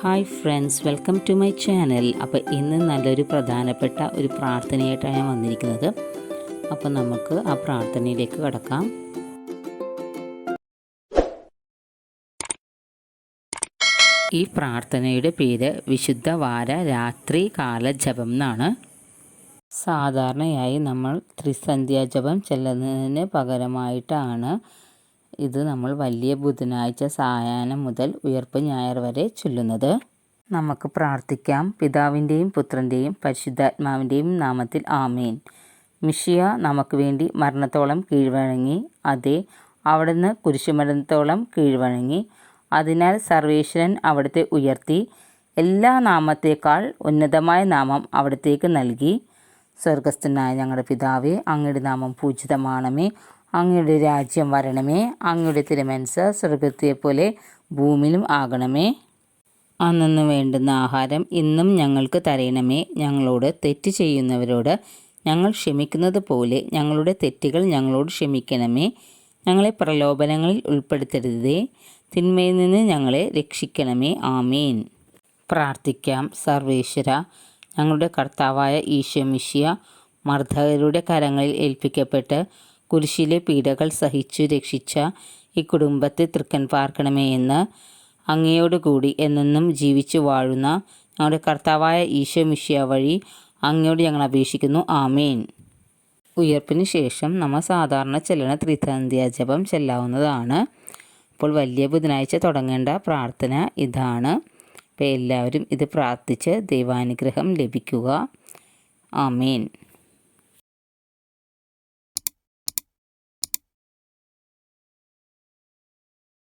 Hi friends welcome to my channel. അപ്പോൾ ഇന്ന് നല്ലൊരു പ്രധാനപ്പെട്ട ഒരു പ്രാർത്ഥനയായിട്ടാണ് ഞാൻ വന്നിരിക്കുന്നത്. അപ്പോൾ നമുക്ക് ആ പ്രാർത്ഥനയിലേക്ക് കടക്കാം. ഈ പ്രാർത്ഥനയുടെ പേര് വിശുദ്ധ വാര രാത്രി കാല ജപം എന്നാണ്. സാധാരണയായി നമ്മൾ ത്രിസന്ധ്യാ ജപം ചെല്ലുന്നതിന് പകരമായിട്ടാണ് ഇത് നമ്മൾ വലിയ ബുധനാഴ്ച സായാഹ്നം മുതൽ ഉയർപ്പ് ഞായർ വരെ ചൊല്ലുന്നത്. നമുക്ക് പ്രാർത്ഥിക്കാം. പിതാവിന്റെയും പുത്രന്റെയും പരിശുദ്ധാത്മാവിന്റെയും നാമത്തിൽ ആമേൻ. മിഷിയ നമുക്ക് വേണ്ടി മരണത്തോളം കീഴ്വഴങ്ങി അതെ അവിടുന്ന് കുരിശുമരണത്തോളം കീഴ്വഴങ്ങി. അതിനാൽ സർവേശ്വരൻ അവിടുത്തെ ഉയർത്തി എല്ലാ നാമത്തേക്കാൾ ഉന്നതമായ നാമം അവിടത്തേക്ക് നൽകി. സ്വർഗസ്ഥനായ ഞങ്ങളുടെ പിതാവേ അങ്ങയുടെ നാമം പൂജിതമാണമേ. അങ്ങയുടെ രാജ്യം വരണമേ അങ്ങയുടെ തിരുമനസ് സ്വർഗത്തെ പോലെ ഭൂമിയിലും ആകണമേ. അന്നു വേണ്ടുന്ന ആഹാരം ഇന്നും ഞങ്ങൾക്ക് തരയണമേ ഞങ്ങളോട് തെറ്റ് ചെയ്യുന്നവരോട് ഞങ്ങൾ ക്ഷമിക്കുന്നത് പോലെ ഞങ്ങളുടെ തെറ്റുകൾ ഞങ്ങളോട് ക്ഷമിക്കണമേ. ഞങ്ങളെ പ്രലോഭനങ്ങളിൽ ഉൾപ്പെടുത്തരുതേ. തിന്മയിൽ നിന്ന് ഞങ്ങളെ രക്ഷിക്കണമേ. ആമേൻ. പ്രാർത്ഥിക്കാം. സർവേശ്വര ഞങ്ങളുടെ കർത്താവായ ഈശോ ഈശോമിഷ്യ മർദ്ദകരുടെ കരങ്ങളിൽ ഏൽപ്പിക്കപ്പെട്ട് കുരിശിലെ പീഡകൾ സഹിച്ചു രക്ഷിച്ച ഈ കുടുംബത്തെ തൃക്കൻ പാർക്കണമേ എന്ന് അങ്ങയോടുകൂടി എന്നെന്നും ജീവിച്ചു വാഴുന്ന ഞങ്ങളുടെ കർത്താവായ ഈശോ മിഷ്യ വഴി അങ്ങയോട് ഞങ്ങൾ അപേക്ഷിക്കുന്നു. ആമേൻ. ഉയർപ്പിന് ശേഷം നമ്മൾ സാധാരണ ചെല്ലണ ത്രിതന്ധ്യ ജപം ചെല്ലാവുന്നതാണ്. അപ്പോൾ വലിയ ബുധനാഴ്ച തുടങ്ങേണ്ട പ്രാർത്ഥന ഇതാണ്. അപ്പോൾ എല്ലാവരും ഇത് പ്രാർത്ഥിച്ച് ദൈവാനുഗ്രഹം ലഭിക്കുക. ആമേൻ.